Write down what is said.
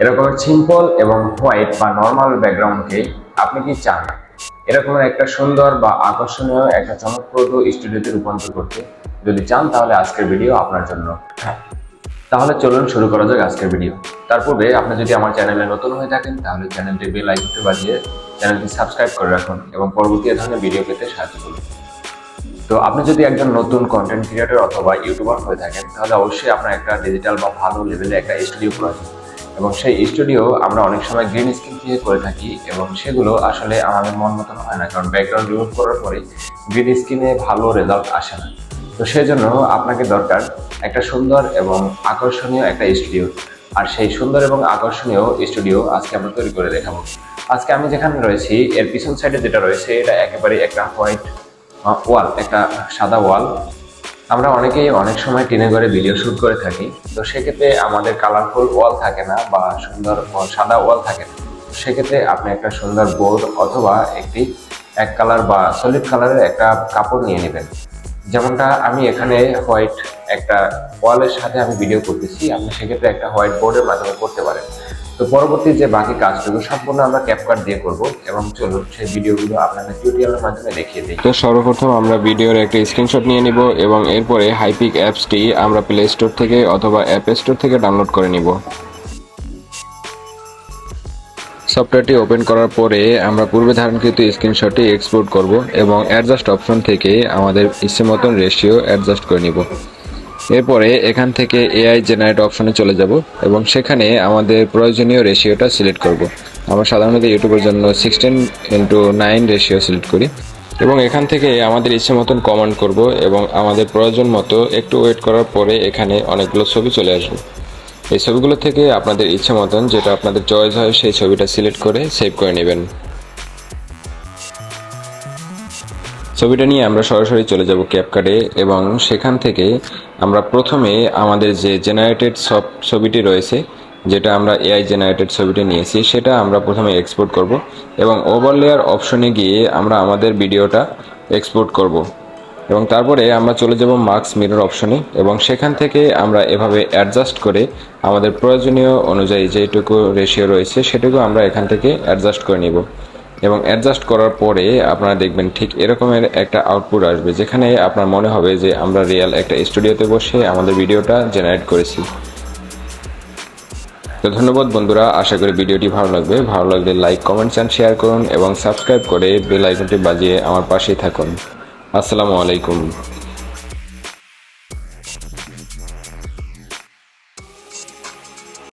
এরকম সিম্পল এবং হোয়াইট বা নর্মাল ব্যাকগ্রাউন্ডকে আপনি কি চান? এরকমের একটা সুন্দর বা আকর্ষণীয় একটা চমকপ্রদ স্টুডিওতে রূপান্তর করতে যদি চান তাহলে আজকের ভিডিও আপনার জন্য। তাহলে চলুন শুরু করা যাক আজকের ভিডিও তার পূর্বে আপনি যদি আমার চ্যানেলে নতুন হয়ে থাকেন তাহলে চ্যানেলটি বেল আইকনটি বাজিয়ে চ্যানেলটি সাবস্ক্রাইব করে রাখুন এবং পরবর্তী ধরনের ভিডিও পেতে সাহায্য করুন। তো আপনি যদি একজন নতুন কন্টেন্ট ক্রিয়েটর অথবা ইউটিউবার হয়ে থাকেন তাহলে অবশ্যই আপনার একটা ডিজিটাল বা ভালো লেভেলে একটা স্টুডিও প্রয়োজন এবং সেই স্টুডিও আমরা অনেক সময় গ্রিন স্ক্রিন দিয়ে করে থাকি এবং সেগুলো আসলে আমাদের মন মতন হয় না, কারণ ব্যাকগ্রাউন্ড রিমুভ করার পরে গ্রিন স্ক্রিনে ভালো রেজাল্ট আসে না। তো সেজন্য আপনাকে দরকার একটা সুন্দর এবং আকর্ষণীয় একটা স্টুডিও। আর সেই সুন্দর এবং আকর্ষণীয় স্টুডিও আজকে আমরা তৈরি করে দেখাবো। আজকে আমি যেখানে রয়েছি, এর পিছন সাইডে যেটা রয়েছে, এটা একেবারে একটা হোয়াইট ওয়াল একটা সাদা ওয়াল আমরা অনেকেই অনেক সময় টিনে ঘরে ভিডিও শুট করে থাকি, তো সেক্ষেত্রে আমাদের কালারফুল ওয়াল থাকে না বা সুন্দর সাদা ওয়াল থাকে না। সেক্ষেত্রে আপনি একটা সুন্দর বোর্ড অথবা একটি এক কালার বা সলিড কালারের একটা কাপড় নিয়ে নেবেন। যেমনটা আমি এখানে হোয়াইট একটা ওয়ালের সাথে আমি ভিডিও করতেছি, আপনি সেক্ষেত্রে একটা হোয়াইট বোর্ডের মাধ্যমে করতে পারেন। তো পরবর্তী যে বাকি কাজগুলো সম্পূর্ণ আমরা ক্যাপকাট দিয়ে করব এবং চলুন সেই ভিডিওগুলো আপনাদের টিউটোরিয়ালের মাধ্যমে দেখিয়ে দিই। তো সর্বপ্রথম আমরা ভিডিওর একটা স্ক্রিনশট নিয়ে নিব এবং এরপরে হাইপিক অ্যাপসটি আমরা প্লে স্টোর থেকে অথবা অ্যাপ স্টোর থেকে ডাউনলোড করে নিব। সফটওয়্যারটি ওপেন করার পরে আমরা পূর্বে ধারণকৃত স্ক্রিনশটটি এক্সপোর্ট করব এবং অ্যাডজাস্ট অপশন থেকে আমাদের ইচ্ছে মতন রেশিও অ্যাডজাস্ট করে নিব। এরপরে এখান থেকে এআই জেনারেট অপশনে চলে যাব এবং সেখানে আমাদের প্রয়োজনীয় রেশিওটা সিলেক্ট করব। আমরা সাধারণত ইউটিউবের জন্য sixteen into nine ratio select করি এবং এখান থেকে আমাদের ইচ্ছে মতন কমান্ড করব এবং আমাদের প্রয়োজন মতো একটু ওয়েট করার পরে এখানে অনেকগুলো ছবি চলে আসবে। এই ছবিগুলো থেকে আপনাদের ইচ্ছে মতন যেটা আপনাদের চয়েস হয় সেই ছবিটা সিলেক্ট করে সেভ করে নেবেন। ছবিটা নিয়ে আমরা সরাসরি চলে যাব ক্যাপকার্ডে এবং সেখান থেকে আমরা প্রথমে আমাদের যে জেনারেটেড সব ছবিটি রয়েছে, যেটা আমরা এআই জেনারেটেড ছবিটি নিয়েছি, সেটা আমরা প্রথমে এক্সপোর্ট করব এবং ওভারলেয়ার অপশনে গিয়ে আমরা আমাদের ভিডিওটা এক্সপোর্ট করব। এবং তারপরে আমরা চলে যাব মার্কস মিরর অপশনে এবং সেখান থেকে আমরা এভাবে অ্যাডজাস্ট করে আমাদের প্রয়োজনীয় অনুযায়ী যেটুকু রেশিও রয়েছে, সেটুকু আমরা এখান থেকে অ্যাডজাস্ট করে নিব। এবং অ্যাডজাস্ট করার পরে আপনারা দেখবেন ঠিক এরকমের একটা আউটপুট আসবে, যেখানে আপনার মনে হবে যে আমরা রিয়েল একটা স্টুডিওতে বসে আমাদের ভিডিওটা জেনারেট করেছি। তো ধন্যবাদ বন্ধুরা, আশা করি ভিডিওটি ভালো লাগবে। ভালো লাগলে লাইক কমেন্টস অ্যান্ড শেয়ার করুন এবং সাবস্ক্রাইব করে বেল আইকনটি বাজিয়ে আমার পাশেই থাকুন। আসসালামু আলাইকুম।